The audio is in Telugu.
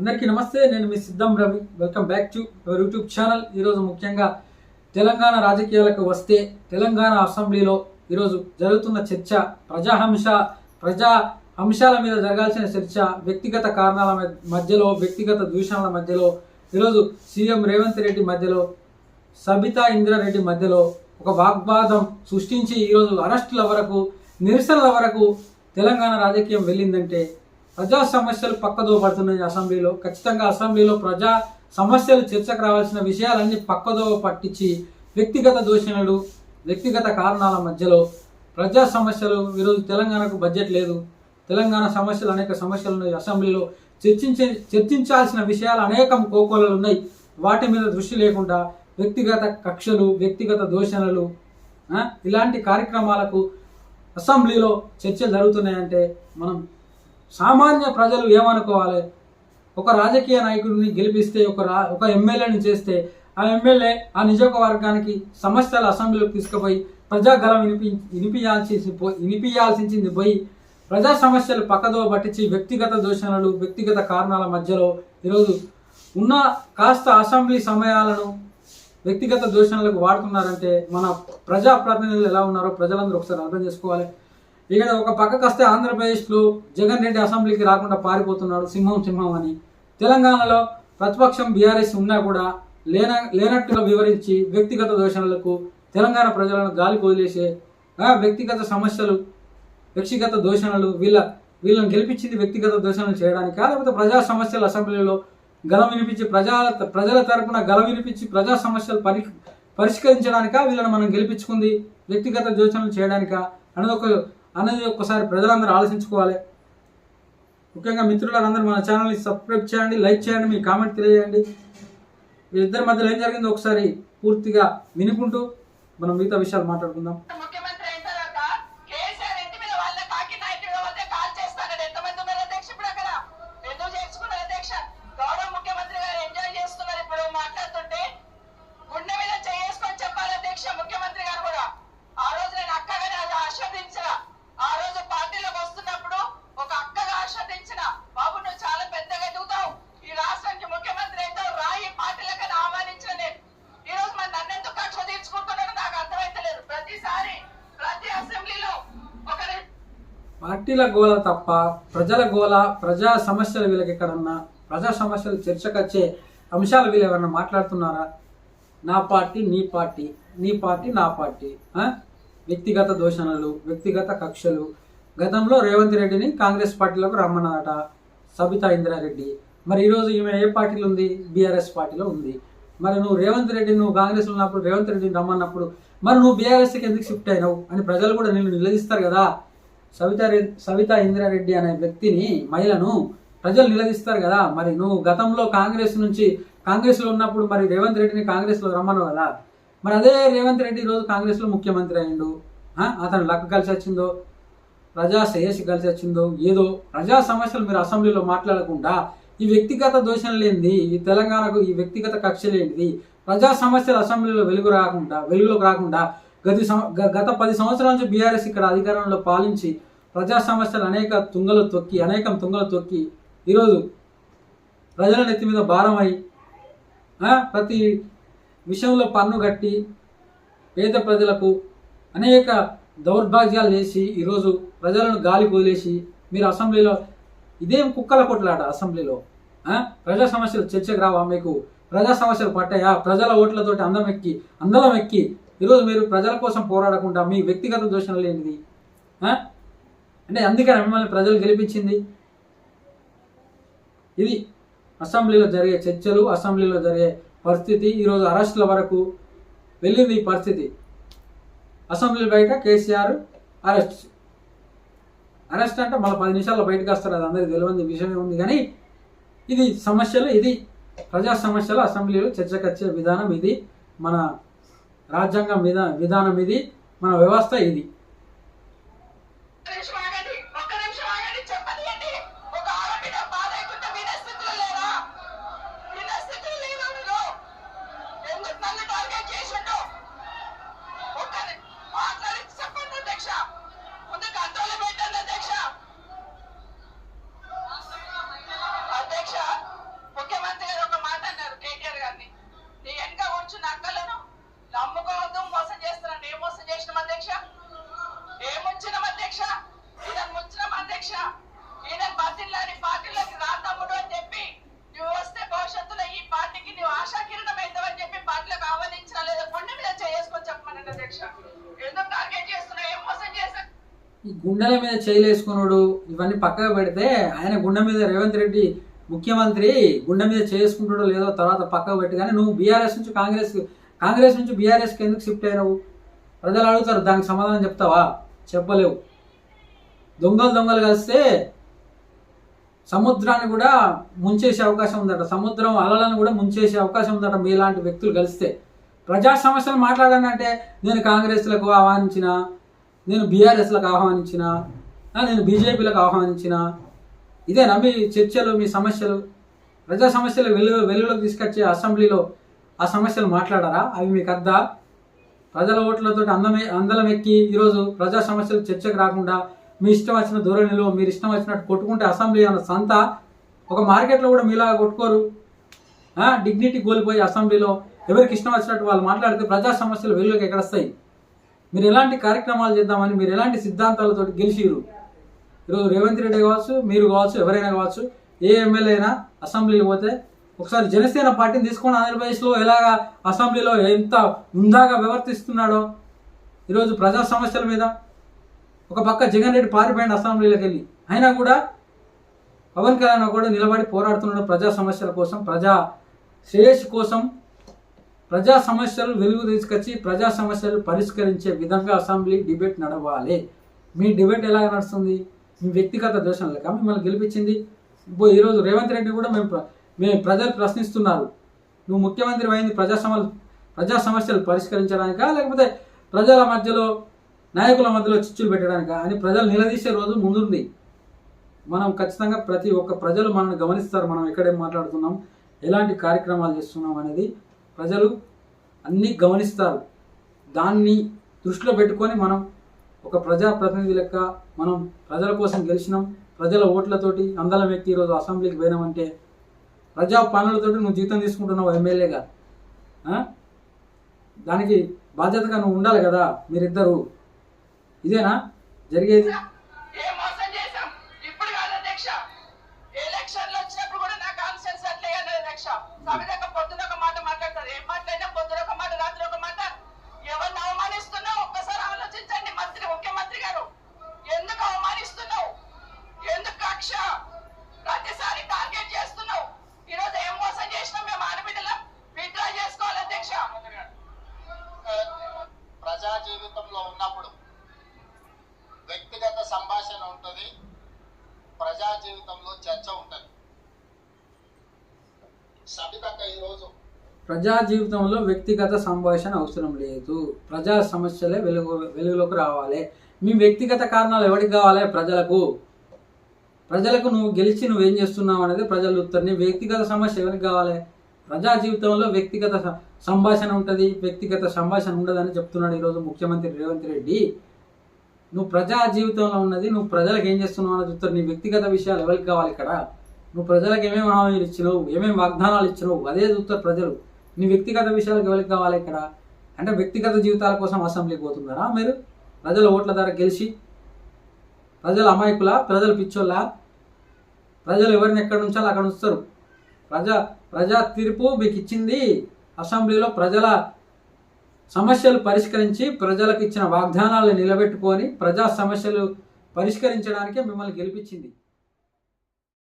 అందరికీ నమస్తే నేను మీ సిద్ధం Ravi. Welcome back to your YouTube channel ఈరోజు ముఖ్యంగా తెలంగాణ రాజకీయాలకు వస్తే తెలంగాణ అసెంబ్లీలో ఈరోజు జరుగుతున్న చర్చ ప్రజాహంశ ప్రజా అంశాల మీద జరగాల్సిన చర్చ వ్యక్తిగత కారణాల మధ్యలో వ్యక్తిగత దూషణల మధ్యలో ఈరోజు సీఎం రేవంత్ రెడ్డి మధ్యలో సబితా ఇంద్రారెడ్డి మధ్యలో ఒక వాగ్వాదం సృష్టించి ఈరోజు అరెస్టుల వరకు నిరసనల వరకు తెలంగాణ రాజకీయం వెళ్ళిందంటే ప్రజా సమస్యలు పక్కదో పడుతున్నాయి అసెంబ్లీలో. ఖచ్చితంగా అసెంబ్లీలో ప్రజా సమస్యలు చర్చకు రావాల్సిన విషయాలన్నీ పక్కదో పట్టించి వ్యక్తిగత దూషణలు వ్యక్తిగత కారణాల మధ్యలో ప్రజా సమస్యలు ఈరోజు తెలంగాణకు బడ్జెట్ లేదు. తెలంగాణ సమస్యలు అనేక సమస్యలు ఉన్నాయి. అసెంబ్లీలో చర్చించే చర్చించాల్సిన విషయాలు అనేకం కోకోలలు ఉన్నాయి. వాటి మీద దృష్టి లేకుండా వ్యక్తిగత కక్షలు వ్యక్తిగత దూషణలు ఇలాంటి కార్యక్రమాలకు అసెంబ్లీలో చర్చలు జరుగుతున్నాయంటే మనం సామాన్య ప్రజలు ఏమనుకోవాలి? ఒక రాజకీయ నాయకుడిని గెలిపిస్తే ఒక రా ఒక ఎమ్మెల్యేని చేస్తే ఆ ఎమ్మెల్యే ఆ నియోజకవర్గానికి సమస్యల అసెంబ్లీలోకి తీసుకుపోయి ప్రజాగలం వినిపి వినిపించాల్సి పో- వినిపించాల్సింది పోయి ప్రజా సమస్యలు పక్కదో పట్టించి వ్యక్తిగత దూషణలు వ్యక్తిగత కారణాల మధ్యలో ఈరోజు ఉన్న కాస్త అసెంబ్లీ సమయాలను వ్యక్తిగత దూషణలకు వాడుతున్నారంటే మన ప్రజాప్రతినిధులు ఎలా ఉన్నారో ప్రజలందరూ ఒకసారి అర్థం చేసుకోవాలి. ఇక ఒక పక్కకు వస్తే ఆంధ్రప్రదేశ్లో జగన్ రెడ్డి అసెంబ్లీకి రాకుండా పారిపోతున్నాడు సింహం సింహం అని. తెలంగాణలో ప్రతిపక్షం బీఆర్ఎస్ ఉన్నా కూడా లేన లేనట్టుగా వివరించి వ్యక్తిగత దోషణలకు తెలంగాణ ప్రజలను గాలి వదిలేసే వ్యక్తిగత సమస్యలు వ్యక్తిగత దోషణలు వీళ్ళ వీళ్ళని గెలిపించింది వ్యక్తిగత దోషణలు చేయడానికా లేకపోతే ప్రజా సమస్యలు అసెంబ్లీలో గలం వినిపించి ప్రజా ప్రజల తరపున గల వినిపించి ప్రజా సమస్యలు పరి పరిష్కరించడానికా వీళ్ళని మనం గెలిపించుకుంది వ్యక్తిగత దోషణలు చేయడానికా అనేది ఒక అనేది ఒక్కసారి ప్రజలందరూ ఆలోచించుకోవాలి. ముఖ్యంగా మిత్రులందరూ మన ఛానల్ని సబ్స్క్రైబ్ చేయండి లైక్ చేయండి మీ కామెంట్ తెలియజేయండి. వీళ్ళిద్దరి మధ్యలో ఏం జరిగిందో ఒకసారి పూర్తిగా వినుకుంటూ మనం మిగతా విషయాలు మాట్లాడుకుందాం. పార్టీల గోల తప్ప ప్రజల గోల ప్రజా సమస్యలు వీళ్ళకి ఎక్కడన్నా ప్రజా సమస్యలు చర్చకొచ్చే అంశాలు వీళ్ళు ఏమన్నా మాట్లాడుతున్నారా? నా పార్టీ నీ పార్టీ నీ పార్టీ నా పార్టీ వ్యక్తిగత దూషణలు వ్యక్తిగత కక్షలు. గతంలో రేవంత్ రెడ్డిని కాంగ్రెస్ పార్టీలోకి రమ్మన్నారట సబితా ఇంద్రారెడ్డి. మరి ఈరోజు ఈమె ఏ పార్టీలో ఉంది? బీఆర్ఎస్ పార్టీలో ఉంది. మరి నువ్వు రేవంత్ రెడ్డి నువ్వు కాంగ్రెస్లో ఉన్నప్పుడు రేవంత్ రెడ్డిని రమ్మన్నప్పుడు మరి నువ్వు బీఆర్ఎస్కి ఎందుకు షిఫ్ట్ అయినావు? అని ప్రజలు కూడా నిన్ను నిలదీస్తారు కదా. సవిత రెడ్డి సవితా ఇంద్రారెడ్డి అనే వ్యక్తిని మహిళను ప్రజలు నిలదీస్తారు కదా మరి నువ్వు గతంలో కాంగ్రెస్ నుంచి కాంగ్రెస్లో ఉన్నప్పుడు మరి రేవంత్ రెడ్డిని కాంగ్రెస్లో రమ్మను కదా మరి అదే రేవంత్ రెడ్డి ఈరోజు కాంగ్రెస్లో ముఖ్యమంత్రి అయ్యిండు అతను లక్ కలిసి వచ్చిందో ప్రజా శ్రేయస్సు కలిసి వచ్చిందో ఏదో ప్రజా సమస్యలు మీరు అసెంబ్లీలో మాట్లాడకుండా ఈ వ్యక్తిగత దోషం లేనిది ఈ తెలంగాణకు ఈ వ్యక్తిగత కక్ష లేనిది ప్రజా సమస్యలు అసెంబ్లీలో వెలుగు రాకుండా వెలుగులోకి రాకుండా గది గత పది సంవత్సరాల నుంచి బీఆర్ఎస్ ఇక్కడ అధికారంలో పాలించి ప్రజా సమస్యలు అనేక తుంగలు తొక్కి అనేకం తుంగలు తొక్కి ఈరోజు ప్రజల నెత్తి మీద భారమై ప్రతి విషయంలో పన్ను కట్టి పేద ప్రజలకు అనేక దౌర్భాగ్యాలు చేసి ఈరోజు ప్రజలను గాలి వదిలేసి మీరు అసెంబ్లీలో ఇదేం కుక్కల కొట్లాట అసెంబ్లీలో ప్రజా సమస్యలు చర్చకు రావా మీకు? ప్రజా సమస్యలు పట్టాయా ప్రజల ఓట్లతోటి అందం ఎక్కి అందలం ఎక్కి ఈరోజు మీరు ప్రజల కోసం పోరాడకుండా మీ వ్యక్తిగత దోషం లేనిది అంటే అందుకని మిమ్మల్ని ప్రజలు గెలిపించింది. ఇది అసెంబ్లీలో జరిగే చర్చలు అసెంబ్లీలో జరిగే పరిస్థితి ఈరోజు అరెస్టుల వరకు వెళ్ళింది ఈ పరిస్థితి. అసెంబ్లీ బయట కేసీఆర్ అరెస్ట్. అరెస్ట్ అంటే మళ్ళీ పది నిమిషాల్లో బయటకు వస్తారు అది అందరికీ తెలియని విషయమే ఉంది. కానీ ఇది సమస్యలు ఇది ప్రజా సమస్యలు అసెంబ్లీలో చర్చకు వచ్చే విధానం ఇది. మన రాజ్యాంగం విధా విధానం ఇది మన వ్యవస్థ ఇది. ఈ గుండెల మీద చేయలేసుకున్నాడు ఇవన్నీ పక్కకు పెడితే ఆయన గుండె మీద రేవంత్ రెడ్డి ముఖ్యమంత్రి గుండె మీద చేసుకుంటాడో లేదో తర్వాత పక్కకు పెట్టి కానీ నువ్వు బీఆర్ఎస్ నుంచి కాంగ్రెస్ కాంగ్రెస్ నుంచి బీఆర్ఎస్కి ఎందుకు షిఫ్ట్ అయినావు? ప్రజలు అడుగుతారు దానికి సమాధానం చెప్తావా? చెప్పలేవు. దొంగలు దొంగలు కలిస్తే సముద్రాన్ని కూడా ముంచేసే అవకాశం ఉందట. సముద్రం అలలను కూడా ముంచేసే అవకాశం ఉందట మీలాంటి వ్యక్తులు కలిస్తే. ప్రజా సమస్యలు మాట్లాడానంటే నేను కాంగ్రెస్లకు ఆహ్వానించినా నేను బీఆర్ఎస్లకు ఆహ్వానించిన నేను బీజేపీలకు ఆహ్వానించిన ఇదేనా మీ చర్చలు మీ సమస్యలు. ప్రజా సమస్యలు వెలు వెలుగులోకి తీసుకొచ్చే అసెంబ్లీలో ఆ సమస్యలు మాట్లాడారా? అవి మీకు అద్దా ప్రజల ఓట్లతో అందమే అందలం ఎక్కి ఈరోజు ప్రజా సమస్యలు చర్చకు రాకుండా మీ ఇష్టం వచ్చిన ధోరణిలో మీరు ఇష్టం వచ్చినట్టు కొట్టుకుంటే అసెంబ్లీ అన్న సంత ఒక మార్కెట్లో కూడా మీలాగా కొట్టుకోరు. డిగ్నిటీ కోల్పోయి అసెంబ్లీలో ఎవరికి ఇష్టం వచ్చినట్టు వాళ్ళు మాట్లాడితే ప్రజా సమస్యలు వెలుగులోకి ఎక్కడొస్తాయి మీరు ఎలాంటి కార్యక్రమాలు చేద్దామని మీరు ఎలాంటి సిద్ధాంతాలతో గెలిచిరు ఈరోజు రేవంత్ రెడ్డి కావచ్చు మీరు కావచ్చు ఎవరైనా కావచ్చు ఏ ఎమ్మెల్యే అయినా అసెంబ్లీకి పోతే ఒకసారి జనసేన పార్టీని తీసుకొని ఆంధ్రప్రదేశ్లో ఎలాగ అసెంబ్లీలో ఎంత ఉందాగా వ్యవర్తిస్తున్నాడో ఈరోజు ప్రజా సమస్యల మీద ఒక పక్క జగన్ రెడ్డి పారిపోయిన అసెంబ్లీలోకి వెళ్ళి. అయినా కూడా పవన్ కళ్యాణ్ కూడా నిలబడి పోరాడుతున్నాడు ప్రజా సమస్యల కోసం ప్రజా శ్రేయస్సు కోసం. ప్రజా సమస్యలు వెలుగు తీసుకొచ్చి ప్రజా సమస్యలు పరిష్కరించే విధంగా అసెంబ్లీ డిబేట్ నడవాలి. మీ డిబేట్ ఎలా నడుస్తుంది? మీ వ్యక్తిగత దోషం లేక మిమ్మల్ని గెలిపించింది. ఇప్పుడు ఈరోజు రేవంత్ రెడ్డి కూడా మేము ప్ర- మేము ప్రజలు ప్రశ్నిస్తున్నారు. నువ్వు ముఖ్యమంత్రి అయింది ప్రజా సమ ప్రజా సమస్యలు పరిష్కరించడానికా? లేకపోతే ప్రజల మధ్యలో నాయకుల మధ్యలో చిచ్చులు పెట్టడానికా? అని ప్రజలు నిలదీసే రోజు ముందుంది. మనం ఖచ్చితంగా ప్రతి ఒక్క ప్రజలు మనల్ని గమనిస్తారు. మనం ఎక్కడేం మాట్లాడుతున్నాం? ఎలాంటి కార్యక్రమాలు చేస్తున్నాం అనేది ప్రజలు అన్నీ గమనిస్తారు. దాన్ని దృష్టిలో పెట్టుకొని మనం ఒక ప్రజాప్రతినిధి లెక్క మనం ప్రజల కోసం గెలిచినాం ప్రజల ఓట్లతోటి అందలం వ్యక్తి ఈరోజు అసెంబ్లీకి పోయినామంటే ప్రజా పనులతోటి నువ్వు జీతం తీసుకుంటున్నావు ఎమ్మెల్యేగా దానికి బాధ్యతగా నువ్వు ఉండాలి కదా మీరిద్దరు. ఇదేనా? జరిగేది? పొద్దున ఒక మాట పొద్దున ఒక మాట రాత్రి ఒక మాట. ఎవరిని అవమానిస్తున్నావు? ఒక్కసారి ఆలోచించండి మంత్రి ముఖ్యమంత్రి గారు. ఎందుకు అవమానిస్తున్నావు? ఎందుకు కక్ష? ప్రతిసారి టార్గెట్ చేస్తున్నావు. ఈరోజు ఏం మోసం చేసినాం మేము ఆడబిడ్డలం? విత్డ్రా చేసుకోవాలి అధ్యక్ష. ప్రజా జీవితంలో ఉన్నప్పుడు వ్యక్తిగత సంభాషణ ఉంటుంది ప్రజా జీవితంలో చర్చ ఉంటుంది సబితక్క ఈరోజు ప్రజా జీవితంలో వ్యక్తిగత సంభాషణ అవసరం లేదు. ప్రజా సమస్యలే వెలుగు వెలుగులోకి రావాలి. మీ వ్యక్తిగత కారణాలు ఎవరికి కావాలి? ప్రజలకు. ప్రజలకు నువ్వు గెలిచి నువ్వేం చేస్తున్నావు అనేది ప్రజలు చూస్తారు నీ వ్యక్తిగత సమస్య ఎవరికి కావాలి? ప్రజా జీవితంలో వ్యక్తిగత సంభాషణ ఉంటుంది. వ్యక్తిగత సంభాషణ ఉండదని చెప్తున్నాడు ఈరోజు ముఖ్యమంత్రి రేవంత్ రెడ్డి. నువ్వు ప్రజా జీవితంలో ఉన్నది నువ్వు ప్రజలకు ఏం చేస్తున్నావు అని చూస్తారు నీ వ్యక్తిగత విషయాలు ఎవరికి కావాలి ఇక్కడ? నువ్వు ప్రజలకు ఏమేమి హామీలు ఇచ్చినావు? ఏమేమి వాగ్దానాలు ఇచ్చినావు? అదే చూస్తారు ప్రజలు. నీ వ్యక్తిగత విషయాలకు ఎవరికి కావాలి ఇక్కడ? అంటే వ్యక్తిగత జీవితాల కోసం అసెంబ్లీకి పోతున్నారా మీరు? ప్రజల ఓట్ల ద్వారా గెలిచి ప్రజల అమాయకుల ప్రజలు పిచ్చోళ్ళ? ప్రజలు ఎవరిని ఎక్కడ ఉంచాలో అక్కడ ఉంచుతారు. ప్రజా ప్రజా తీర్పు మీకు ఇచ్చింది అసెంబ్లీలో ప్రజల సమస్యలు పరిష్కరించి ప్రజలకు ఇచ్చిన వాగ్దానాలను నిలబెట్టుకొని ప్రజా సమస్యలు పరిష్కరించడానికే మిమ్మల్ని గెలిపించింది.